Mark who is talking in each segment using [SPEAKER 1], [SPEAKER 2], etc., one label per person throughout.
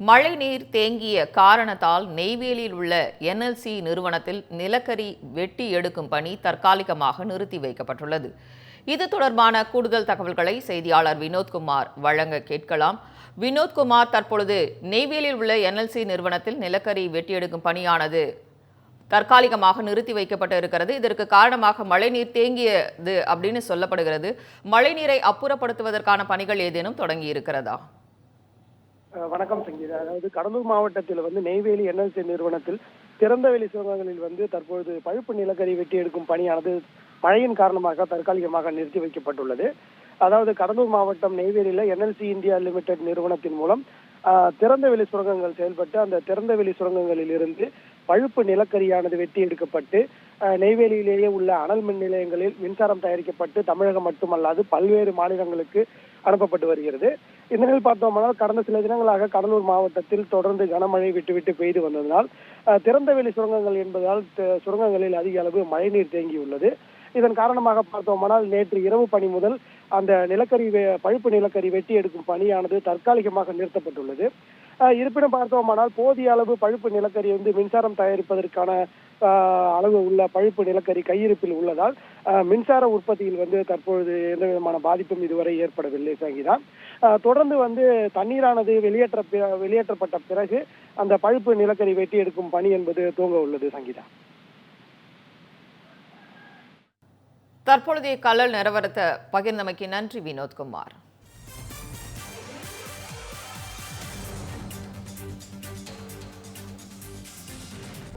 [SPEAKER 1] மழைநீர் தேங்கிய காரணத்தால் நெய்வேலியில் உள்ள என்எல்சி நிறுவனத்தில் நிலக்கரி வெட்டி எடுக்கும் பணி தற்காலிகமாக நிறுத்தி வைக்கப்பட்டுள்ளது. இது தொடர்பான கூடுதல் தகவல்களை செய்தியாளர் வினோத்குமார் வழங்க கேட்கலாம். வினோத்குமார் தற்பொழுது நெய்வேலியில் உள்ள என்எல்சி நிறுவனத்தில் நிலக்கரி வெட்டி எடுக்கும் பணியானது தற்காலிகமாக நிறுத்தி வைக்கப்பட்டு இருக்கிறது. இதற்கு காரணமாக மழைநீர் தேங்கியது அப்படின்னு சொல்லப்படுகிறது. மழைநீரை அப்புறப்படுத்துவதற்கான பணிகள் ஏதேனும் தொடங்கி இருக்கிறதா?
[SPEAKER 2] வணக்கம் சங்கீதா. அதாவது கடலூர் மாவட்டத்தில் வந்து நெய்வேலி என்எல்சி நிறுவனத்தில் திறந்தவெளி சுரங்கங்களில் வந்து தற்பொழுது பழுப்பு நிலக்கரி வெட்டி எடுக்கும் பணியானது மழையின் காரணமாக தற்காலிகமாக நிறுத்தி வைக்கப்பட்டுள்ளது. அதாவது கடலூர் மாவட்டம் நெய்வேலியில என்எல்சி இந்தியா லிமிடெட் நிறுவனத்தின் மூலம் திறந்தவெளி சுரங்கங்கள் செயல்பட்டு அந்த திறந்தவெளி சுரங்கங்களில் இருந்து பழுப்பு நிலக்கரியானது வெட்டி எடுக்கப்பட்டு நெய்வேலியிலேயே உள்ள அனல் மின் நிலையங்களில் மின்சாரம் தயாரிக்கப்பட்டு தமிழகம் மட்டுமல்லாது பல்வேறு மாநிலங்களுக்கு அனுப்பப்பட்டு வருகிறது. இந்த நிலையில் பார்த்தோமானால் கடந்த சில தினங்களாக கடலூர் மாவட்டத்தில் தொடர்ந்து கனமழை விட்டுவிட்டு பெய்து வந்ததனால் திறந்தவெளி சுரங்கங்கள் என்பதால் சுரங்கங்களில் அதிக அளவு மழைநீர் தேங்கியுள்ளது. இதன் காரணமாக பார்த்தோமானால் நேற்று இரவு பணி முதல் அந்த நிலக்கரி வெ- பழுப்பு நிலக்கரி வெட்டி எடுக்கும் பணியானது தற்காலிகமாக நிறுத்தப்பட்டுள்ளது. இருப்பினும் பார்த்தோமானால் போதிய அளவு பழுப்பு நிலக்கரி வந்து மின்சாரம் தயாரிப்பதற்கான அளவு உள்ள பழுப்பு நிலக்கரி கையிருப்பில் உள்ளதால் மின்சார உற்பத்தியில் வந்து தற்பொழுது எந்த விதமான பாதிப்பும் இதுவரை ஏற்படவில்லை சங்கீதா. தொடர்ந்து வந்து தண்ணீரானது வெளியேற்ற வெளியேற்றப்பட்ட பிறகு அந்த பழுப்பு நிலக்கரி வெட்டி எடுக்கும் பணி என்பது துவங்க உள்ளது சங்கீதா.
[SPEAKER 1] தற்பொழுதைய கலல் நிலவரத்தை பகிர்ந்தமைக்கு நன்றி வினோத்குமார்.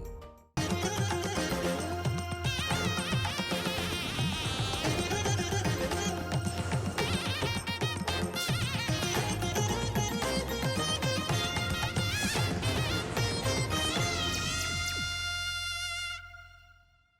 [SPEAKER 3] fine.